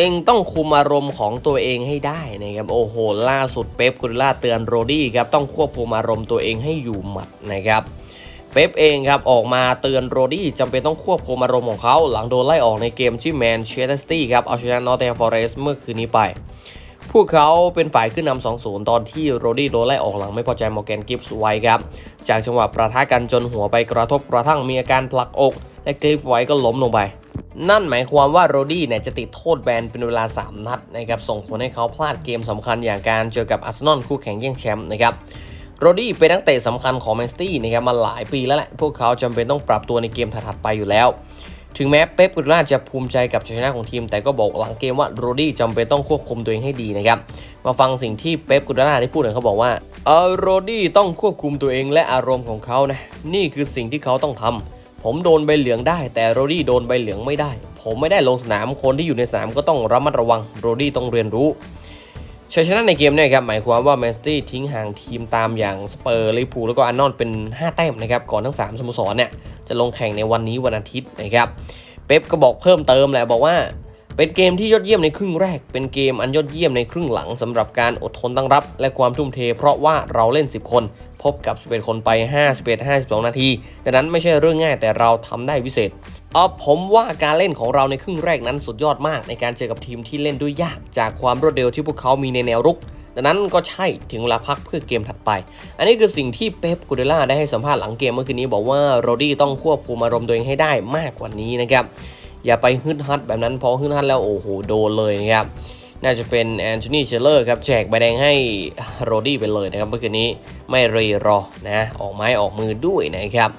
เองต้องคุมอารมณ์ของตัวเองให้ได้นะครับโอ้โหล่าสุดเป๊ปกุลล่าเตือนโรดี้ครับต้องควบคุมอารมณ์ตัวเองให้อยู่หมัดนะครับเป๊ปเองครับออกมาเตือนโรดี้จำเป็นต้องควบคุมอารมณ์ของเขา หลังโดนไล่ออกในเกมที่แมนเชสเตอร์ซิตี้ครับเอาชนะนอตแทมฟอร์เรสเมื่อคืนนี้ไป พวกเขาเป็นฝ่ายขึ้นนำ2-0 ตอนที่โรดี้โดนไล่ออกหลังไม่พอใจมอร์แกนกิฟส์ไว้ครับจากจังหวะประทะกันจนหัวไปกระทบกระทั่งมีอาการผลักอก และกิฟส์ไว้ก็ล้มลงไป นั่นหมายความว่าโรดี้เนี่ยจะติดโทษแบนเป็นเวลา 3 นัดนะครับส่งผลให้เขาพลาดเกมสำคัญอย่างการเจอกับอาร์เซนอลคู่แข่งแย่งแชมป์นะครับโรดี้เป็นนักเตะสำคัญของแมนซิตี้นะครับมาหลายปีแล้วแหละพวกเขาจำเป็นต้องปรับตัวในเกมถัดๆไปอยู่แล้ว ถึงแม้เป๊ปกุลาจะภูมิใจกับชัยชนะของทีม แต่ก็บอกหลังเกมว่าโรดี้จำเป็นต้องควบคุมตัวเองให้ดีนะครับมาฟังสิ่งที่เป๊ปกุลาได้พูดหน่อยเขาบอกว่าเออโรดี้ต้องควบคุมตัวเองและอารมณ์ของเขานะนี่คือสิ่งที่เขาต้องทำ ผมโดนใบเหลืองได้ แต่โรดี้โดนใบเหลืองไม่ได้ ผมไม่ได้ลงสนามคนที่อยู่ในสนามก็ต้องระมัดระวังโรดี้ต้องเรียนรู้ชัยชนะในเกมเนี่ยครับหมายความว่าแมนซิตี้ทิ้งห่างทีมตามอย่างสเปอร์ลิเวอร์พูลแล้วก็อาร์นอนเป็น 5 แต้มนะครับก่อนทั้ง 3สโมสรเนี่ยจะลงแข่งในวันนี้วันอาทิตย์นะครับเป๊ปก็บอกเพิ่มเติมแหละบอกว่า เป็นเกมที่ยอดเยี่ยมในครึ่งแรก เป็นเกมอันยอดเยี่ยมในครึ่งหลังสำหรับการอดทนตั้งรับ และความทุ่มเท เพราะว่าเราเล่น 10 คน พบกับ 11 คนไป 51 52 นาทีดังนั้นไม่ใช่เรื่องง่ายแต่เราทำได้วิเศษเออผมว่าการเล่นของเราในครึ่งแรกนั้นสุดยอดมาก ในการเจอกับทีมที่เล่นด้วยยากจากความรวดเร็วที่พวกเขามีในแนวรุกดังนั้นก็ใช่ถึงเวลาพักเพื่อเกมถัดไป อันนี้คือสิ่งที่เป๊ปกูเดล่าได้ให้สัมภาษณ์หลังเกมเมื่อคืนนี้บอกว่าโรดี้ต้องควบคุมอารมณ์ตัวเองให้ได้มากกว่านี้นะครับ อย่าไปฮึดฮัดแบบนั้นพอฮึดฮัดแล้วโอ้โหโดนเลยนะครับน่าจะเป็นแอนโทนีเชลเลอร์ครับแจกใบแดงให้โรดี้ไปเลยนะครับเมื่อคืนนี้ไม่รีรอนะออกไม้ออกมือด้วยนะครับ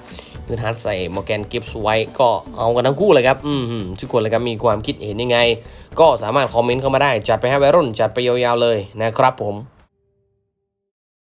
ฮึดฮัดใส่มอร์แกนกิฟส์ไว้ก็เอากันทั้งคู่เลยครับอืมหืมทุกคนเลยครับมีความคิดเห็นยังไง ก็สามารถคอมเมนต์เข้ามาได้ จัดไปให้วัยรุ่นจัดไปยาวๆเลยนะครับผม